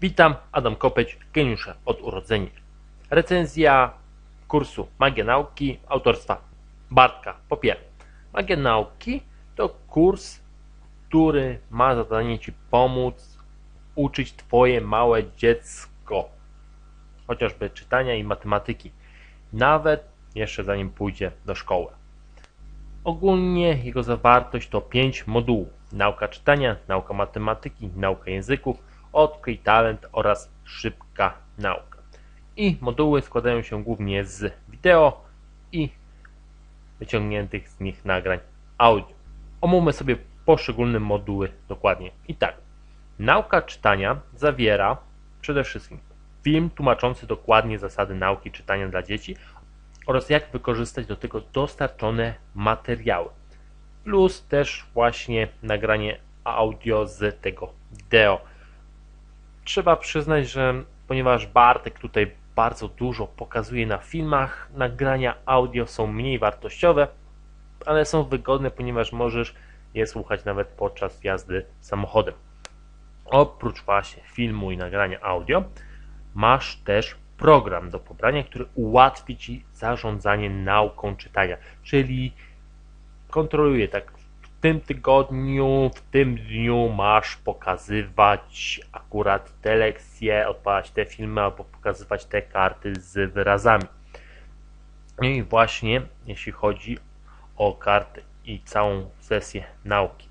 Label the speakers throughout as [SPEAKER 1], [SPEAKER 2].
[SPEAKER 1] Witam, Adam Kopeć, geniusze od urodzenia. Recenzja kursu Magia Nauki autorstwa Bartka Popier. Magia Nauki to kurs, który ma zadanie Ci pomóc uczyć Twoje małe dziecko chociażby czytania i matematyki, nawet jeszcze zanim pójdzie do szkoły. Ogólnie jego zawartość to 5 modułów: nauka czytania, nauka matematyki, nauka języków, odkryj talent oraz szybka nauka. I moduły składają się głównie z wideo i wyciągniętych z nich nagrań audio. Omówmy sobie poszczególne moduły dokładnie. I tak, nauka czytania zawiera przede wszystkim film tłumaczący dokładnie zasady nauki czytania dla dzieci oraz jak wykorzystać do tego dostarczone materiały. Plus też właśnie nagranie audio z tego wideo. Trzeba przyznać, że ponieważ Bartek tutaj bardzo dużo pokazuje na filmach, nagrania audio są mniej wartościowe, ale są wygodne, ponieważ możesz je słuchać nawet podczas jazdy samochodem. Oprócz właśnie filmu i nagrania audio, masz też program do pobrania, który ułatwi Ci zarządzanie nauką czytania, czyli kontroluje tak tym tygodniu, w tym dniu masz pokazywać akurat te lekcje, odpalać te filmy albo pokazywać te karty z wyrazami. I właśnie jeśli chodzi o karty i całą sesję nauki,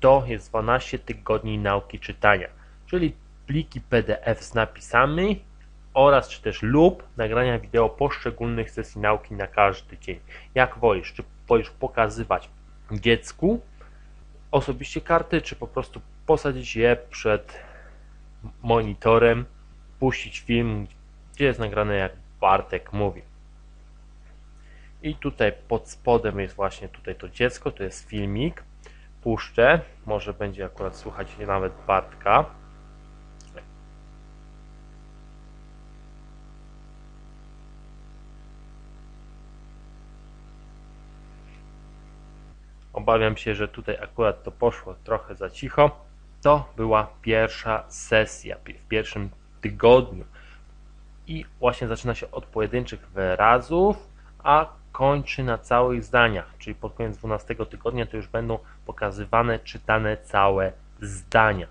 [SPEAKER 1] to jest 12 tygodni nauki czytania, czyli pliki PDF z napisami oraz czy też lub nagrania wideo poszczególnych sesji nauki na każdy dzień. Jak wolisz, czy wolisz pokazywać dziecku osobiście karty, czy po prostu posadzić je przed monitorem, puścić film, gdzie jest nagrane jak Bartek mówi. I tutaj pod spodem jest właśnie tutaj to dziecko, to jest filmik. Puszczę, może będzie akurat słuchać nawet Bartka. Obawiam się, że tutaj akurat to poszło trochę za cicho. To była pierwsza sesja w pierwszym tygodniu. I właśnie zaczyna się od pojedynczych wyrazów, a kończy na całych zdaniach, czyli pod koniec 12 tygodnia to już będą pokazywane, czytane całe zdania.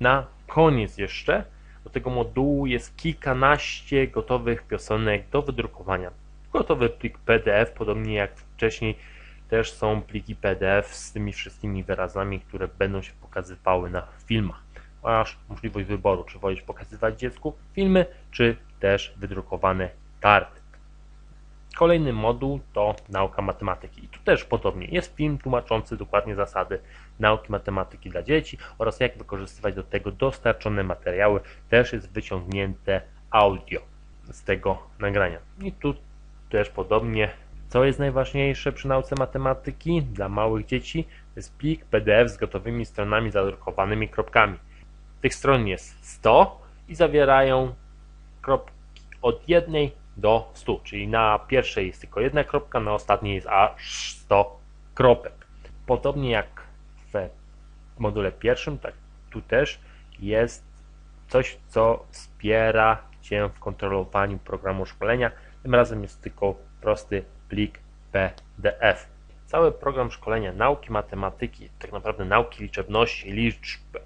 [SPEAKER 1] Na koniec jeszcze do tego modułu jest kilkanaście gotowych piosenek do wydrukowania. Gotowy plik PDF, podobnie jak wcześniej też są pliki PDF z tymi wszystkimi wyrazami, które będą się pokazywały na filmach. Masz możliwość wyboru, czy wolisz pokazywać dziecku filmy, czy też wydrukowane karty. Kolejny moduł to nauka matematyki. I tu też podobnie. Jest film tłumaczący dokładnie zasady nauki matematyki dla dzieci oraz jak wykorzystywać do tego dostarczone materiały. Też jest wyciągnięte audio z tego nagrania. I tu też podobnie co jest najważniejsze przy nauce matematyki dla małych dzieci? To jest plik PDF z gotowymi stronami zadrukowanymi kropkami. Tych stron jest 100 i zawierają kropki od 1 do 100, czyli na pierwszej jest tylko jedna kropka, na ostatniej jest aż 100 kropek. Podobnie jak w module pierwszym, tak tu też jest coś, co wspiera Cię w kontrolowaniu programu szkolenia. Tym razem jest tylko prosty plik PDF. Cały program szkolenia nauki matematyki, tak naprawdę nauki liczebności, liczb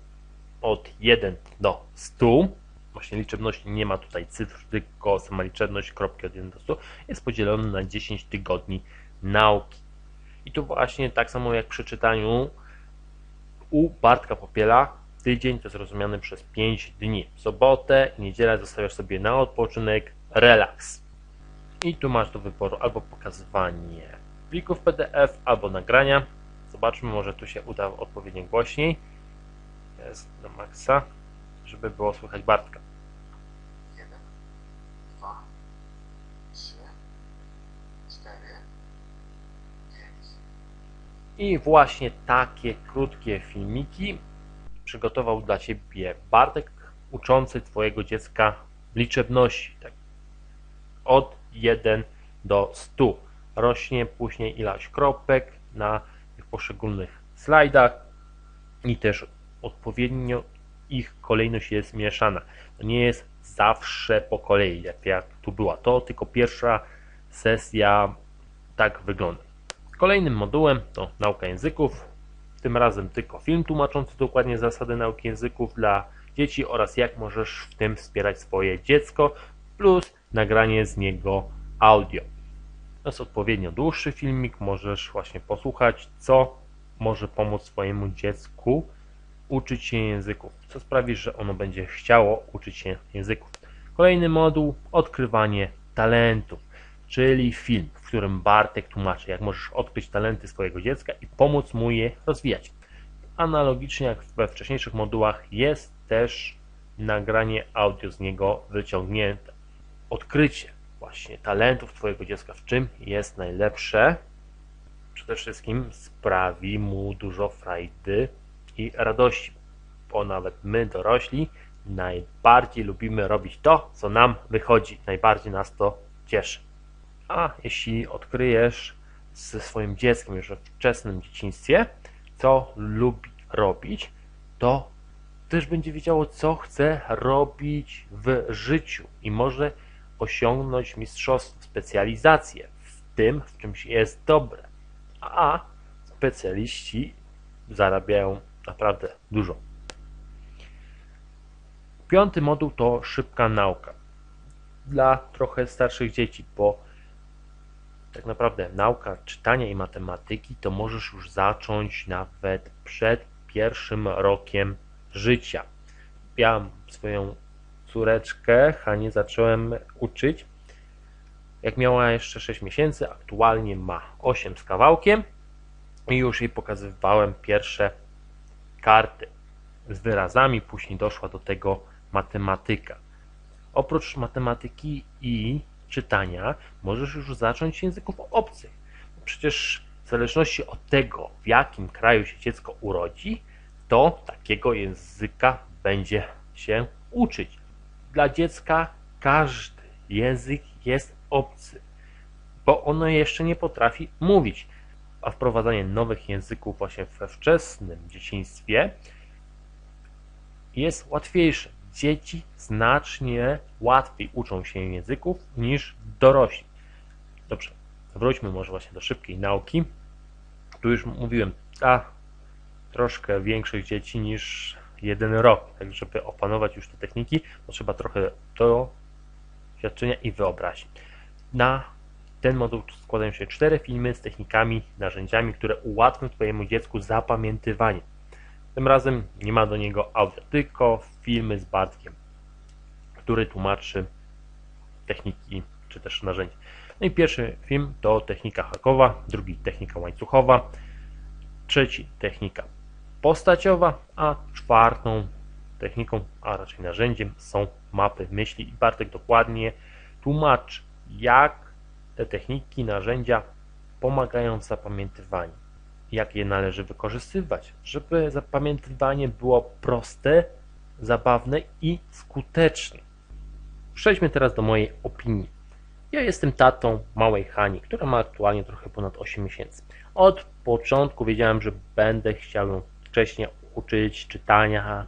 [SPEAKER 1] od 1 do 100, właśnie liczebności nie ma tutaj cyfr, tylko sama liczebność kropki od 1 do 100, jest podzielony na 10 tygodni nauki. I tu właśnie tak samo jak przy czytaniu u Bartka Popiela, tydzień to jest rozumiany przez 5 dni. Sobotę i niedzielę zostawiasz sobie na odpoczynek, relaks. I tu masz do wyboru albo pokazywanie plików PDF, albo nagrania. Zobaczmy, może tu się uda odpowiednio głośniej. Jest na maksa, żeby było słychać Bartka. 1, 2, 3, 4, 5. I właśnie takie krótkie filmiki przygotował dla Ciebie Bartek, uczący Twojego dziecka liczebności. Tak. Od 1 do 100. Rośnie później ilość kropek na tych poszczególnych slajdach i też odpowiednio ich kolejność jest mieszana. To nie jest zawsze po kolei, jak, jak tu była. To tylko pierwsza sesja tak wygląda. Kolejnym modułem to nauka języków. Tym razem tylko film tłumaczący dokładnie zasady nauki języków dla dzieci oraz jak możesz w tym wspierać swoje dziecko, plus nagranie z niego audio. To jest odpowiednio dłuższy filmik, możesz właśnie posłuchać, co może pomóc swojemu dziecku uczyć się języków, co sprawi, że ono będzie chciało uczyć się języków. Kolejny moduł odkrywanie talentów, czyli film, w którym Bartek tłumaczy, jak możesz odkryć talenty swojego dziecka i pomóc mu je rozwijać. Analogicznie jak we wcześniejszych modułach jest też nagranie audio z niego wyciągnięte. Odkrycie właśnie talentów Twojego dziecka, w czym jest najlepsze, przede wszystkim sprawi mu dużo frajdy i radości, bo nawet my dorośli najbardziej lubimy robić to, co nam wychodzi, najbardziej nas to cieszy. A jeśli odkryjesz ze swoim dzieckiem już we wczesnym dzieciństwie, co lubi robić, to też będzie wiedziało, co chce robić w życiu i może osiągnąć mistrzostwo, specjalizację w tym, w czymś jest dobre. A specjaliści zarabiają naprawdę dużo. Piąty moduł to szybka nauka. Dla trochę starszych dzieci, bo tak naprawdę nauka czytania i matematyki to możesz już zacząć nawet przed pierwszym rokiem życia. Ja swoją córeczkę Hanie zacząłem uczyć jak miała jeszcze 6 miesięcy, aktualnie ma 8 z kawałkiem i już jej pokazywałem pierwsze karty z wyrazami, później doszła do tego matematyka. Oprócz matematyki i czytania możesz już zacząć języków obcych. Przecież w zależności od tego, w jakim kraju się dziecko urodzi, to takiego języka będzie się uczyć. Dla dziecka każdy język jest obcy, bo ono jeszcze nie potrafi mówić. A wprowadzanie nowych języków właśnie we wczesnym dzieciństwie jest łatwiejsze. Dzieci znacznie łatwiej uczą się języków niż dorośli. Dobrze, wróćmy może właśnie do szybkiej nauki. Tu już mówiłem, a troszkę większych dzieci niż jeden rok. Tak, żeby opanować już te techniki, potrzeba trochę doświadczenia i wyobraźni. Na ten moduł składają się cztery filmy z technikami, narzędziami, które ułatwią Twojemu dziecku zapamiętywanie. Tym razem nie ma do niego audio, tylko filmy z Bartkiem, który tłumaczy techniki czy też narzędzia. No i pierwszy film to technika hakowa, drugi technika łańcuchowa, trzeci technika postaciowa, a czwartą techniką, a raczej narzędziem są mapy myśli i Bartek dokładnie tłumaczy jak te techniki, narzędzia pomagają w zapamiętywaniu, jak je należy wykorzystywać, żeby zapamiętywanie było proste, zabawne i skuteczne. Przejdźmy teraz do mojej opinii. Ja jestem tatą małej Hani, która ma aktualnie trochę ponad 8 miesięcy. Od początku wiedziałem, że będę chciał ją wcześniej uczyć czytania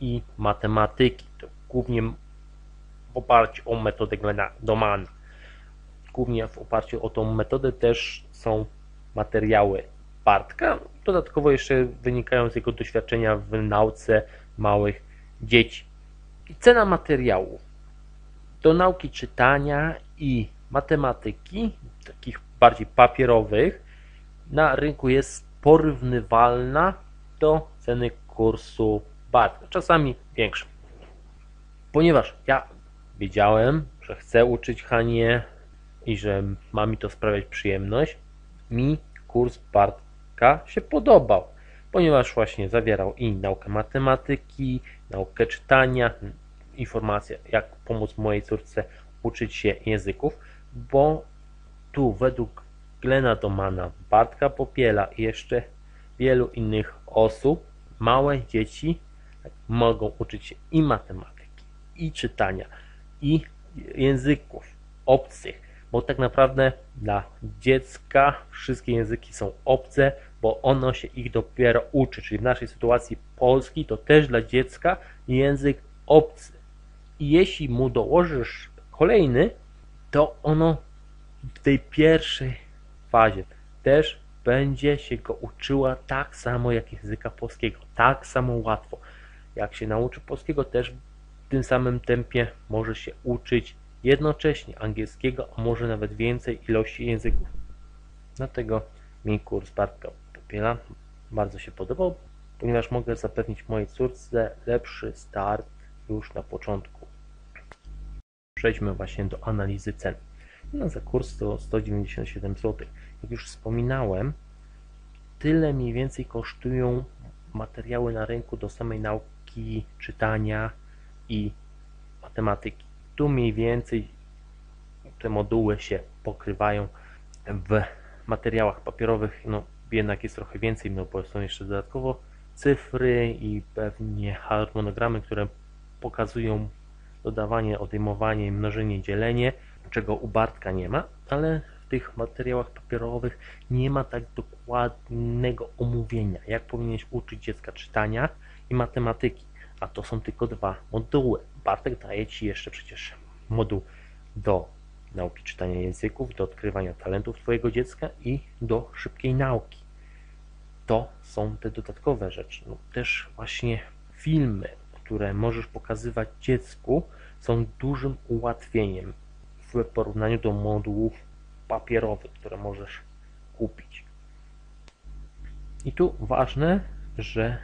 [SPEAKER 1] i matematyki. To głównie w oparciu o metodę Domana głównie w oparciu o tą metodę też są materiały Bartka. Dodatkowo jeszcze wynikają z jego doświadczenia w nauce małych dzieci. I cena materiału do nauki czytania i matematyki, takich bardziej papierowych, na rynku jest porównywalna do ceny kursu Bartka, czasami większa. Ponieważ ja wiedziałem, że chcę uczyć Hanie i że ma mi to sprawiać przyjemność, mi kurs Bartka się podobał, ponieważ właśnie zawierał i naukę matematyki, naukę czytania, informacje jak pomóc mojej córce uczyć się języków, bo tu według Glena Domana, Bartka Popiela i jeszcze wielu innych osób, małe dzieci mogą uczyć się i matematyki, i czytania, i języków obcych, bo tak naprawdę dla dziecka wszystkie języki są obce, bo ono się ich dopiero uczy, czyli w naszej sytuacji polski to też dla dziecka język obcy. I jeśli mu dołożysz kolejny, to ono w tej pierwszej fazie też będzie się go uczyła tak samo jak języka polskiego, tak samo łatwo. Jak się nauczy polskiego, też w tym samym tempie może się uczyć jednocześnie angielskiego, a może nawet więcej ilości języków. Dlatego mi kurs Bartka Popiela bardzo się podobał, ponieważ mogę zapewnić mojej córce lepszy start już na początku. Przejdźmy właśnie do analizy cen. No, za kurs to 197 zł. Jak już wspominałem, tyle mniej więcej kosztują materiały na rynku do samej nauki czytania i matematyki. Tu mniej więcej te moduły się pokrywają w materiałach papierowych, no jednak jest trochę więcej, no bo są jeszcze dodatkowo cyfry i pewnie harmonogramy, które pokazują dodawanie, odejmowanie, mnożenie, dzielenie, czego u Bartka nie ma, ale w tych materiałach papierowych nie ma tak dokładnego omówienia, jak powinieneś uczyć dziecka czytania i matematyki, a to są tylko dwa moduły. Bartek daje Ci jeszcze przecież moduł do nauki czytania języków, do odkrywania talentów Twojego dziecka i do szybkiej nauki. To są te dodatkowe rzeczy. No, też właśnie filmy, które możesz pokazywać dziecku, są dużym ułatwieniem w porównaniu do modułów papierowych, które możesz kupić. I tu ważne, że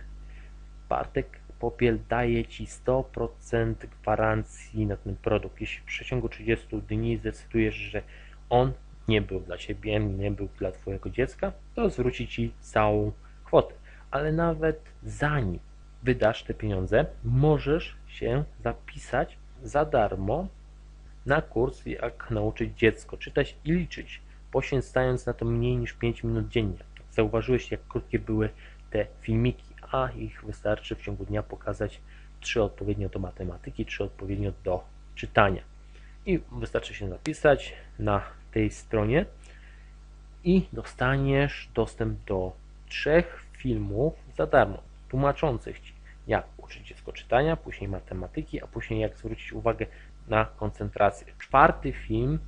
[SPEAKER 1] Bartek Popiel daje Ci 100% gwarancji na ten produkt. Jeśli w przeciągu 30 dni zdecydujesz, że on nie był dla Ciebie, nie był dla Twojego dziecka, to zwróci Ci całą kwotę. Ale nawet zanim wydasz te pieniądze, możesz się zapisać za darmo na kurs jak nauczyć dziecko czytać i liczyć, poświęcając na to mniej niż 5 minut dziennie. Zauważyłeś jak krótkie były te filmiki, a ich wystarczy w ciągu dnia pokazać trzy odpowiednio do matematyki, trzy odpowiednio do czytania. I wystarczy się zapisać na tej stronie i dostaniesz dostęp do trzech filmów za darmo, tłumaczących Ci jak uczyć dziecko czytania, później matematyki, a później jak zwrócić uwagę na koncentrację. Czwarty film,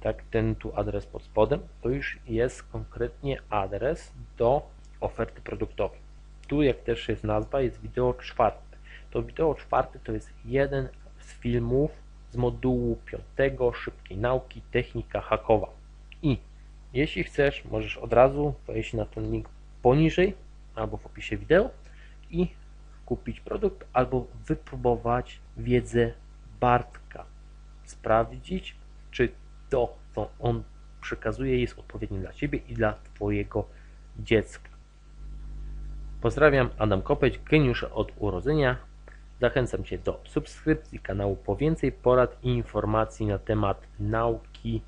[SPEAKER 1] tak ten tu adres pod spodem, to już jest konkretnie adres do oferty produktowej. Tu jak też jest nazwa, jest wideo czwarte. To wideo czwarte to jest jeden z filmów z modułu piątego szybkiej nauki technika hakowa. I jeśli chcesz, możesz od razu wejść na ten link poniżej albo w opisie wideo i kupić produkt albo wypróbować wiedzę Bartka. Sprawdzić, czy to, co on przekazuje, jest odpowiednie dla Ciebie i dla Twojego dziecka. Pozdrawiam, Adam Kopeć, geniusze od urodzenia. Zachęcam Cię do subskrypcji kanału po więcej porad i informacji na temat nauki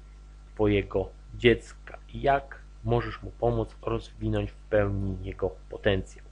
[SPEAKER 1] Twojego dziecka jak możesz mu pomóc rozwinąć w pełni jego potencjał.